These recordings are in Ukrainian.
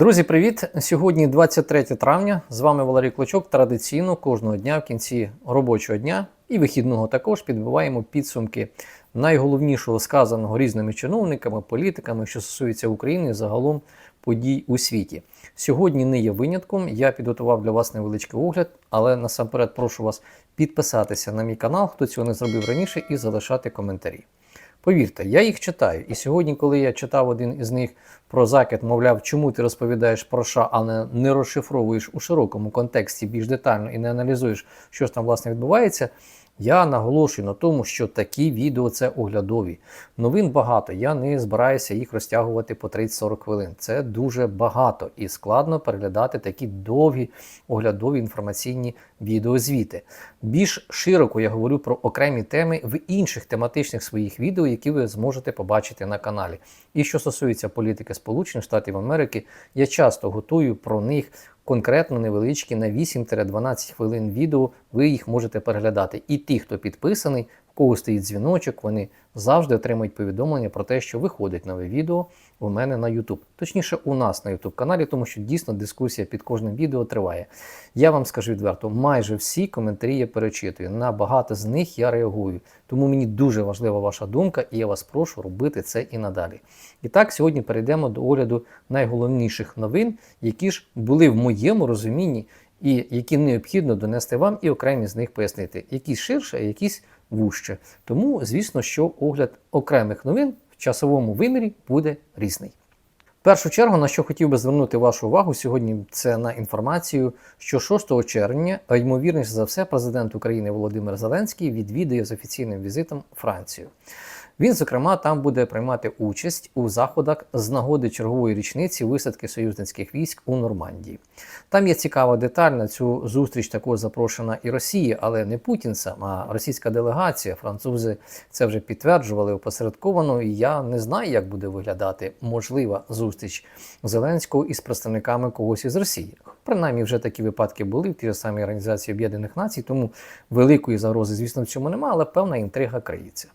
Друзі, привіт! Сьогодні 23 травня. З вами Валерій Клочок. Традиційно кожного дня в кінці робочого дня і вихідного також підбиваємо підсумки найголовнішого сказаного різними чиновниками, політиками, що стосується України, загалом подій у світі. Сьогодні не є винятком. Я підготував для вас невеличкий огляд, але насамперед прошу вас підписатися на мій канал, хто цього не зробив раніше, і залишати коментарі. Повірте, я їх читаю. І сьогодні, коли я читав один із них про закид, мовляв, чому ти розповідаєш про США, а не, не розшифровуєш у широкому контексті більш детально і не аналізуєш, що ж там власне відбувається. Я наголошую на тому, що такі відео це оглядові. Новин багато. Я не збираюся їх розтягувати по 30-40 хвилин. Це дуже багато і складно переглядати такі довгі оглядові інформаційні відеозвіти. Більш широко я говорю про окремі теми в інших тематичних своїх відео, які ви зможете побачити на каналі. І що стосується політики Сполучених Штатів Америки, я часто готую про них конкретно невеличкі на 8-12 хвилин відео. Ви їх можете переглядати. І ті, хто підписаний, кого стоїть дзвіночок, вони завжди отримують повідомлення про те, що виходить нове відео у мене на YouTube. Точніше, у нас на YouTube каналі, тому що дійсно дискусія під кожним відео триває. Я вам скажу відверто, майже всі коментарі я перечитую. На багато з них я реагую. Тому мені дуже важлива ваша думка, і я вас прошу робити це і надалі. І так, сьогодні перейдемо до огляду найголовніших новин, які ж були в моєму розумінні. І які необхідно донести вам і окремі з них пояснити, якісь ширше, а якісь вужче. Тому, звісно, що огляд окремих новин в часовому вимірі буде різний. В першу чергу, на що хотів би звернути вашу увагу сьогодні, це на інформацію, що 6 червня, а ймовірніше за все, президент України Володимир Зеленський відвідає з офіційним візитом Францію. Він, зокрема, там буде приймати участь у заходах з нагоди чергової річниці висадки союзницьких військ у Нормандії. Там є цікава деталь на цю зустріч також запрошена і Росія, але не Путін сам, а російська делегація. Французи це вже підтверджували опосередковано. І я не знаю, як буде виглядати можлива зустріч Зеленського із представниками когось із Росії. Принаймні, вже такі випадки були в тій самій Організації Об'єднаних Націй, тому великої загрози, звісно, в цьому немає, але певна інтрига криється.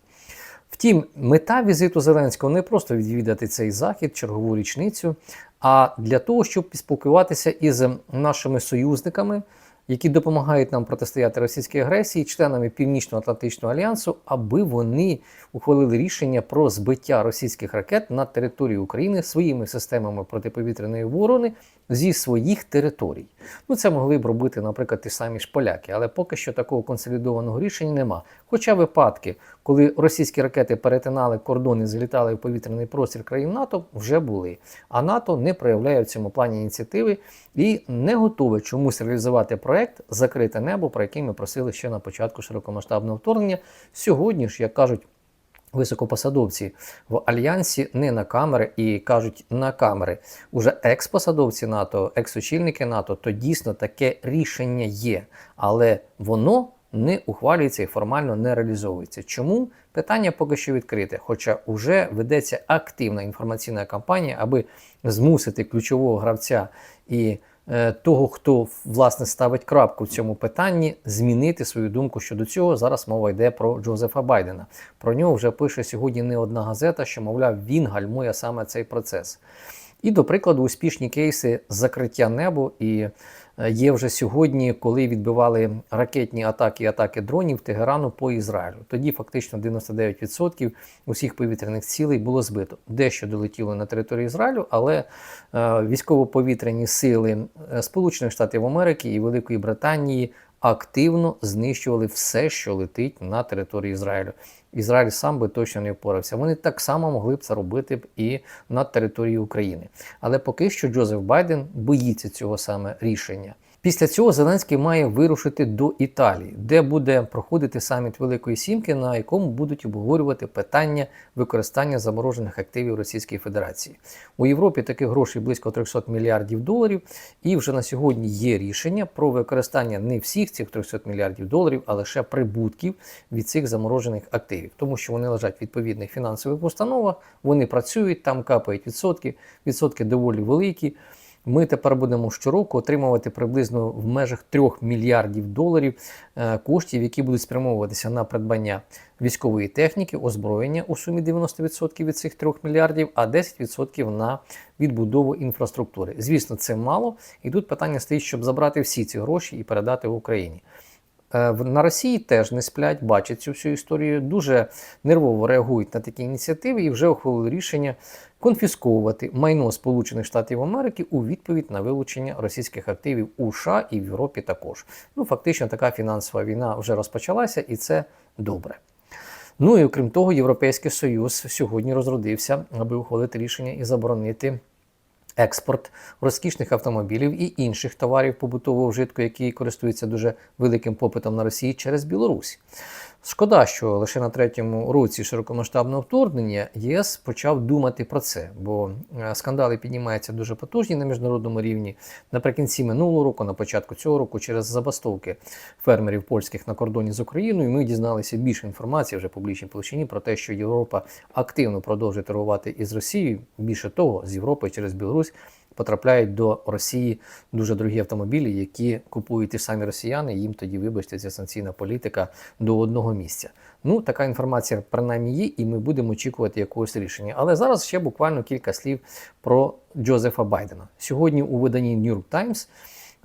Втім, мета візиту Зеленського не просто відвідати цей захід, чергову річницю, а для того, щоб спілкуватися із нашими союзниками, які допомагають нам протистояти російській агресії, членами Північно-Атлантичного альянсу, аби вони ухвалили рішення про збиття російських ракет на території України своїми системами протиповітряної оборони зі своїх територій. Ну це могли б робити, наприклад, ті самі ж поляки, але поки що такого консолідованого рішення нема. Хоча випадки, коли російські ракети перетинали кордони, і залітали в повітряний простір країн НАТО, вже були. А НАТО не проявляє в цьому плані ініціативи і не готове чомусь реалізувати проект Закрите небо, про який ми просили ще на початку широкомасштабного вторгнення. Сьогодні ж, як кажуть. Високопосадовці в альянсі не на камери і кажуть на камери. Уже екс-посадовці НАТО, екс-очільники НАТО, то дійсно таке рішення є, але воно не ухвалюється і формально не реалізовується. Чому питання поки що відкрите? Хоча вже ведеться активна інформаційна кампанія, аби змусити ключового гравця і того, хто власне ставить крапку в цьому питанні, змінити свою думку щодо цього. Зараз мова йде про Джозефа Байдена. Про нього вже пише сьогодні не одна газета, що, мовляв, він гальмує саме цей процес. І, до прикладу, успішні кейси закриття небу і Е, є вже сьогодні, коли відбивали ракетні атаки і атаки дронів Тегерану по Ізраїлю. Тоді фактично 99% усіх повітряних цілей було збито. Дещо долетіло на територію Ізраїлю, але е, військово-повітряні сили е, Сполучених Штатів Америки і Великої Британії активно знищували все, що летить на території Ізраїлю. Ізраїль сам би точно не впорався. Вони так само могли б це робити б і на території України. Але поки що Джозеф Байден боїться цього саме рішення. Після цього Зеленський має вирушити до Італії, де буде проходити саміт Великої Сімки, на якому будуть обговорювати питання використання заморожених активів Російської Федерації. У Європі таких грошей близько 300 мільярдів доларів, і вже на сьогодні є рішення про використання не всіх цих 300 мільярдів доларів, а лише прибутків від цих заморожених активів, тому що вони лежать в відповідних фінансових установах, вони працюють, там капають відсотки, відсотки доволі великі. Ми тепер будемо щороку отримувати приблизно в межах 3 мільярдів доларів е, коштів, які будуть спрямовуватися на придбання військової техніки, озброєння у сумі 90% від цих 3 мільярдів, а 10% на відбудову інфраструктури. Звісно, це мало, і тут питання стоїть, щоб забрати всі ці гроші і передати в Україні. Е, На Росії теж не сплять, бачать цю всю історію, дуже нервово реагують на такі ініціативи і вже ухвалили рішення конфісковувати майно Сполучених Штатів Америки у відповідь на вилучення російських активів у США і в Європі також. Ну, фактично, така фінансова війна вже розпочалася, і це добре. Ну і окрім того, Європейський Союз сьогодні розродився, аби ухвалити рішення і заборонити експорт розкішних автомобілів і інших товарів побутового вжитку, які користуються дуже великим попитом на Росії через Білорусь. Шкода, що лише на третьому році широкомасштабного вторгнення ЄС почав думати про це, бо е, скандали піднімаються дуже потужні на міжнародному рівні. Наприкінці минулого року, на початку цього року, через забастовки фермерів польських на кордоні з Україною, ми дізналися більше інформації вже публічній площині про те, що Європа активно продовжує торгувати із Росією. Більше того, з Європи через Білорусь потрапляють до Росії дуже дорогі автомобілі, які купують ті самі росіяни. Їм тоді, вибачте, ця санкційна політика до одного місця. Ну, така інформація принаймні є, і ми будемо очікувати якогось рішення. Але зараз ще буквально кілька слів про Джозефа Байдена. Сьогодні у виданні New York Times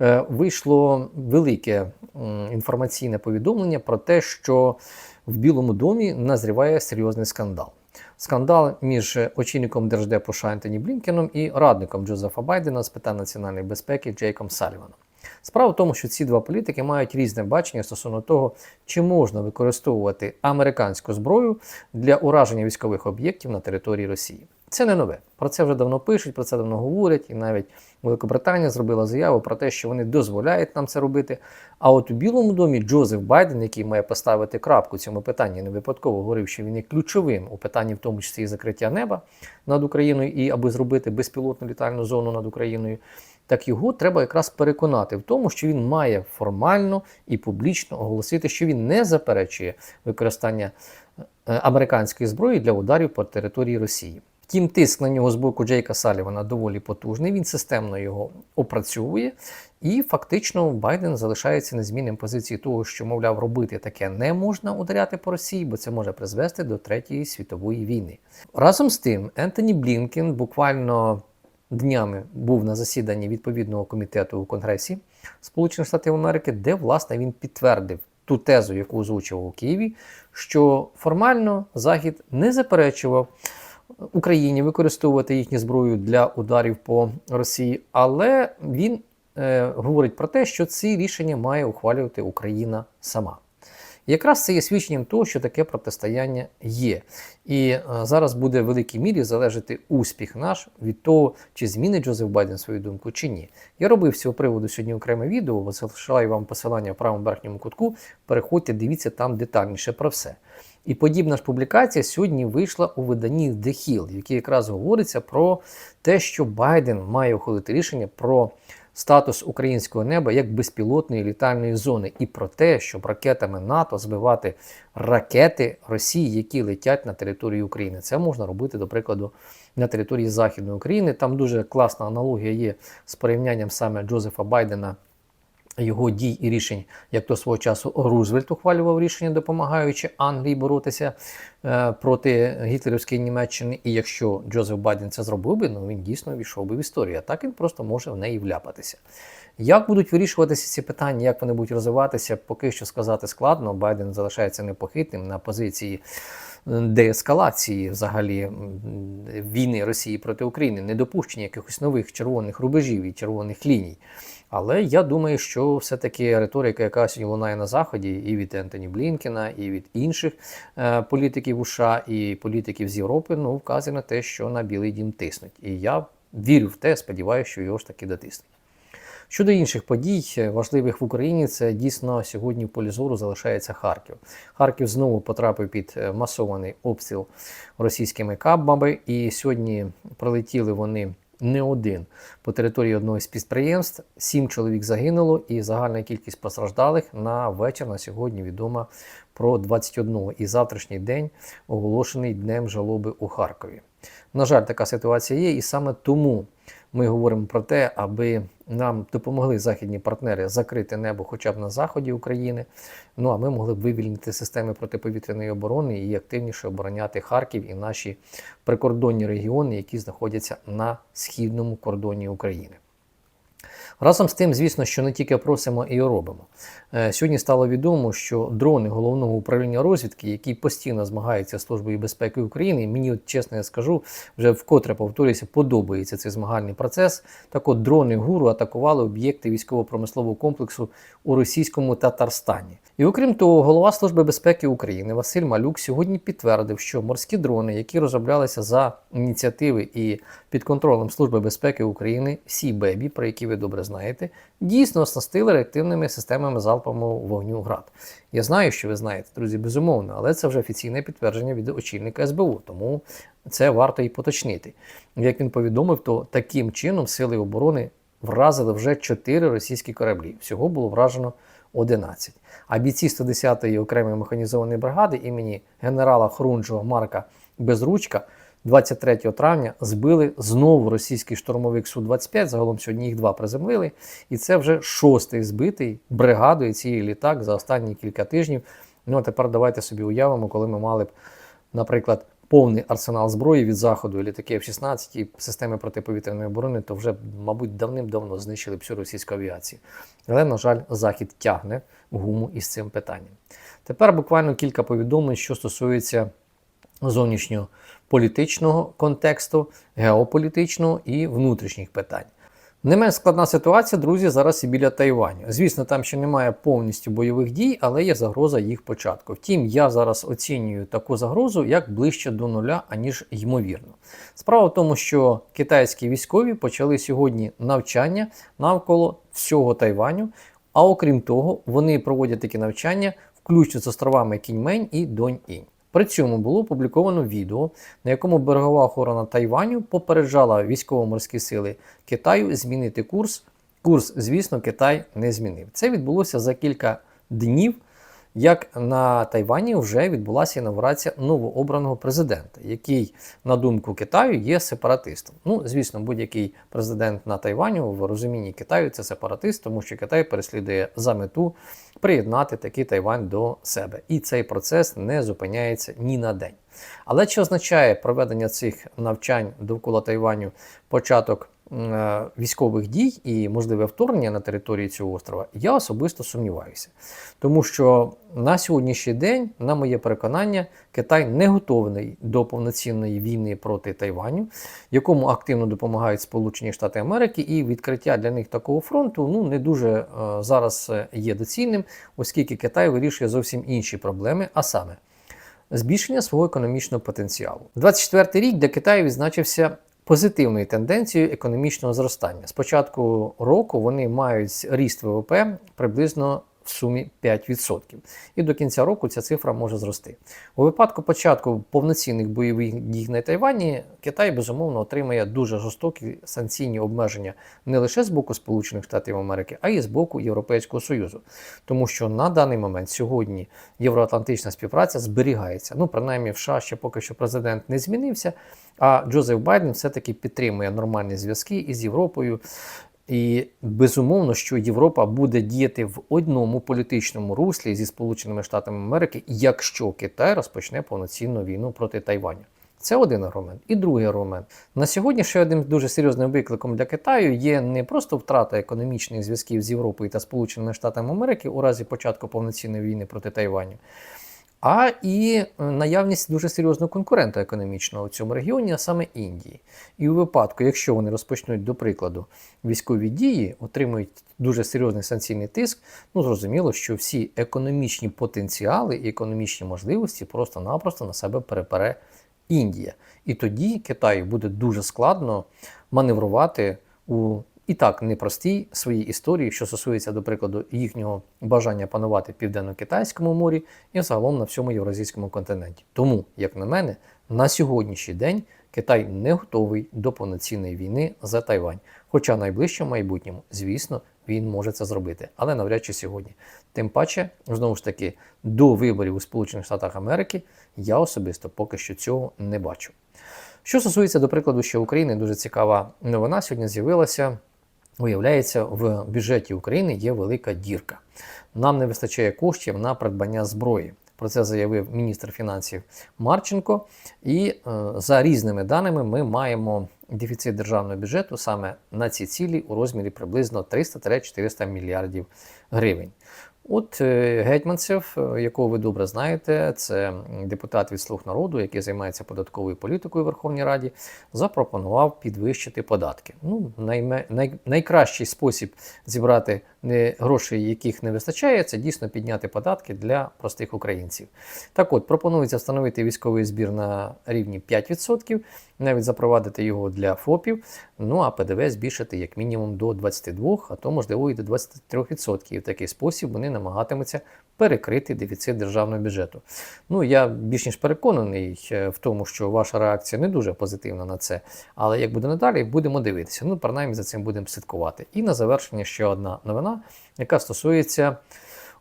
е, вийшло велике інформаційне повідомлення про те, що в Білому домі назріває серйозний скандал. Скандал між очільником держдепу США Блінкеном і радником Джозефа Байдена з питань національної безпеки Джейком Саліваном. Справа в тому, що ці два політики мають різне бачення стосовно того, чи можна використовувати американську зброю для ураження військових об'єктів на території Росії. Це не нове. Про це вже давно пишуть, про це давно говорять, і навіть Великобританія зробила заяву про те, що вони дозволяють нам це робити. А от у Білому домі Джозеф Байден, який має поставити крапку цьому питанні, не випадково говорив, що він є ключовим у питанні, в тому числі і закриття неба над Україною, і аби зробити безпілотну літальну зону над Україною. Так його треба якраз переконати в тому, що він має формально і публічно оголосити, що він не заперечує використання е, американської зброї для ударів по території Росії. Втім, тиск на нього з боку Джейка Салівана доволі потужний. Він системно його опрацьовує, і фактично Байден залишається незмінним позиції того, що, мовляв, робити таке не можна ударяти по Росії, бо це може призвести до третьої світової війни. Разом з тим, Ентоні Блінкен буквально днями був на засіданні відповідного комітету у Конгресі Сполучених Штатів Америки, де власне він підтвердив ту тезу, яку озвучував у Києві, що формально Захід не заперечував. Україні використовувати їхню зброю для ударів по Росії, але він е, говорить про те, що ці рішення має ухвалювати Україна сама. Якраз це є свідченням того, що таке протистояння є. І е, зараз буде в великій мірі залежати успіх наш від того, чи змінить Джозеф Байден свою думку чи ні. Я робив з цього приводу сьогодні окреме відео, залишаю вам посилання в правому верхньому кутку. Переходьте, дивіться там детальніше про все. І подібна ж публікація сьогодні вийшла у виданні The Hill, в якій якраз говориться про те, що Байден має ухвалити рішення про статус українського неба як безпілотної літальної зони, і про те, щоб ракетами НАТО збивати ракети Росії, які летять на територію України. Це можна робити, до прикладу, на території Західної України. Там дуже класна аналогія є з порівнянням саме Джозефа Байдена його дій і рішень, як то свого часу Рузвельт ухвалював рішення, допомагаючи Англії боротися е, проти гітлерівської Німеччини. І якщо Джозеф Байден це зробив би, ну він дійсно війшов би в історію. А так він просто може в неї вляпатися. Як будуть вирішуватися ці питання, як вони будуть розвиватися, поки що сказати складно. Байден залишається непохитним на позиції е, деескалації взагалі війни Росії проти України, недопущення якихось нових червоних рубежів і червоних ліній. Але я думаю, що все-таки риторика, яка сьогодні лунає на Заході, і від Ентоні Блінкена, і від інших е, політиків США, і політиків з Європи, ну, вказує на те, що на Білий Дім тиснуть. І я вірю в те, сподіваюся, що його ж таки дотиснуть. Щодо інших подій, е, важливих в Україні, це дійсно сьогодні в полі зору залишається Харків. Харків знову потрапив під е, масований обстріл російськими кабами, і сьогодні прилетіли вони не один по території одного з підприємств. Сім чоловік загинуло, і загальна кількість постраждалих на вечір на сьогодні відома про 21. І завтрашній день оголошений днем жалоби у Харкові. На жаль, така ситуація є, і саме тому ми говоримо про те, аби нам допомогли західні партнери закрити небо хоча б на заході України. Ну а ми могли б вивільнити системи протиповітряної оборони і активніше обороняти Харків і наші прикордонні регіони, які знаходяться на східному кордоні України. Разом з тим, звісно, що не тільки просимо і робимо. Е, Сьогодні стало відомо, що дрони головного управління розвідки, які постійно змагаються з Службою безпеки України, мені, от, чесно я скажу, вже вкотре повторюся, подобається цей змагальний процес. Так от дрони гуру атакували об'єкти військово-промислового комплексу у російському Татарстані. І окрім того, голова Служби безпеки України Василь Малюк сьогодні підтвердив, що морські дрони, які розроблялися за ініціативи і під контролем Служби безпеки України, всі бебі, про які ви добре знаєте, дійсно оснастили реактивними системами залпового вогню ГРАД. Я знаю, що ви знаєте, друзі, безумовно, але це вже офіційне підтвердження від очільника СБУ, тому це варто і поточнити. Як він повідомив, то таким чином сили оборони вразили вже 4 російські кораблі. Всього було вражено 11. А бійці 110-ї окремої механізованої бригади імені генерала Хрунжого Марка Безручка 23 травня збили знову російський штурмовик Су-25. Загалом сьогодні їх два приземлили. І це вже шостий збитий бригадою цієї літак за останні кілька тижнів. Ну а тепер давайте собі уявимо, коли ми мали б, наприклад, повний арсенал зброї від заходу, і літаки F-16 і системи протиповітряної оборони, то вже, мабуть, давним-давно знищили всю російську авіацію. Але, на жаль, Захід тягне гуму із цим питанням. Тепер буквально кілька повідомлень, що стосується зовнішньополітичного контексту, геополітичного і внутрішніх питань. Не менш складна ситуація, друзі, зараз і біля Тайваню. Звісно, там ще немає повністю бойових дій, але є загроза їх початку. Втім, я зараз оцінюю таку загрозу як ближче до нуля, аніж ймовірно. Справа в тому, що китайські військові почали сьогодні навчання навколо всього Тайваню. А окрім того, вони проводять такі навчання, включно з островами Кіньмень і Донь-Інь. При цьому було опубліковано відео, на якому берегова охорона Тайваню попереджала військово-морські сили Китаю змінити курс. Курс, звісно, Китай не змінив. Це відбулося за кілька днів, як на Тайвані вже відбулася інавгурація новообраного президента, який, на думку Китаю, є сепаратистом. Ну, звісно, будь-який президент на Тайвані в розумінні Китаю це сепаратист, тому що Китай переслідує за мету приєднати такий Тайвань до себе. І цей процес не зупиняється ні на день. Але чи означає проведення цих навчань довкола Тайваню початок військових дій і можливе вторгнення на території цього острова, я особисто сумніваюся. Тому що на сьогоднішній день, на моє переконання, Китай не готовий до повноцінної війни проти Тайваню, якому активно допомагають Сполучені Штати Америки, і відкриття для них такого фронту ну не дуже е, зараз е, є доцільним, оскільки Китай вирішує зовсім інші проблеми, а саме збільшення свого економічного потенціалу. 24 рік для Китаю відзначився позитивною тенденцією економічного зростання. З початку року вони мають ріст ВВП приблизно в сумі 5%. І до кінця року ця цифра може зрости. У випадку початку повноцінних бойових дій на Тайвані Китай безумовно отримає дуже жорстокі санкційні обмеження не лише з боку Сполучених Штатів Америки, а й з боку Європейського Союзу. Тому що на даний момент сьогодні євроатлантична співпраця зберігається. Ну, принаймні, в США ще поки що президент не змінився. А Джозеф Байден все-таки підтримує нормальні зв'язки із Європою. І безумовно, що Європа буде діяти в одному політичному руслі зі Сполученими Штатами Америки, якщо Китай розпочне повноцінну війну проти Тайваню. Це один аргумент. І другий аргумент. На сьогодні ще одним дуже серйозним викликом для Китаю є не просто втрата економічних зв'язків з Європою та Сполученими Штатами Америки у разі початку повноцінної війни проти Тайваню, а і наявність дуже серйозного конкурента економічного у цьому регіоні, а саме Індії. І у випадку, якщо вони розпочнуть, до прикладу, військові дії, отримують дуже серйозний санкційний тиск, ну зрозуміло, що всі економічні потенціали і економічні можливості просто-напросто на себе перепере Індія. І тоді Китаю буде дуже складно маневрувати у і так непростій своїй історії, що стосується, до прикладу, їхнього бажання панувати південно-китайському морі і загалом на всьому євразійському континенті. Тому, як на мене, на сьогоднішній день Китай не готовий до повноцінної війни за Тайвань. Хоча в найближчому майбутньому, звісно, він може це зробити, але навряд чи сьогодні. Тим паче, знову ж таки, до виборів у Сполучених Штатах Америки я особисто поки що цього не бачу. Що стосується, до прикладу, ще України, дуже цікава новина сьогодні з'явилася. Виявляється, в бюджеті України є велика дірка. Нам не вистачає коштів на придбання зброї. Про це заявив міністр фінансів Марченко. І е, за різними даними ми маємо дефіцит державного бюджету саме на ці цілі у розмірі приблизно 300-400 мільярдів гривень. От е, Гетьманцев, е, якого ви добре знаєте, це депутат від Слуг народу, який займається податковою політикою в Верховній Раді, запропонував підвищити податки. Ну, найме, най, найкращий спосіб зібрати не, грошей, яких не вистачає, це дійсно підняти податки для простих українців. Так от, пропонується встановити військовий збір на рівні 5%, навіть запровадити його для ФОПів, ну а ПДВ збільшити як мінімум до 22, а то можливо і до 23%. І в такий спосіб вони намагатимуться перекрити дефіцит державного бюджету. Ну я більш ніж переконаний е, в тому, що ваша реакція не дуже позитивна на це. Але як буде надалі, будемо дивитися. Ну, принаймні за цим будемо слідкувати. І на завершення ще одна новина, яка стосується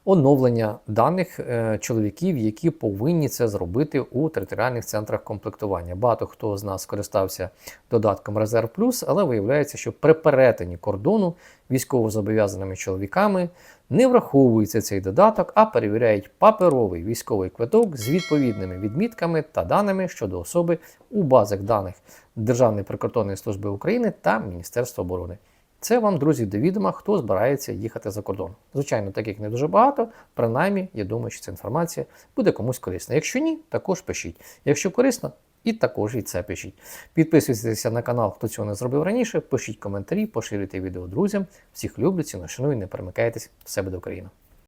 оновлення даних е, чоловіків, які повинні це зробити у територіальних центрах комплектування. Багато хто з нас скористався додатком Резерв Плюс, але виявляється, що при перетині кордону військовозобов'язаними чоловіками не враховується цей додаток, а перевіряють паперовий військовий квиток з відповідними відмітками та даними щодо особи у базах даних Державної прикордонної служби України та Міністерства оборони. Це вам, друзі, до відома, хто збирається їхати за кордон. Звичайно, таких не дуже багато. Принаймні, я думаю, що ця інформація буде комусь корисна. Якщо ні, також пишіть. Якщо корисно, і також і це пишіть. Підписуйтеся на канал, хто цього не зробив раніше. Пишіть коментарі, поширюйте відео друзям. Всіх люблю, ціну, шаную, не перемикайтесь. Все буде Україна!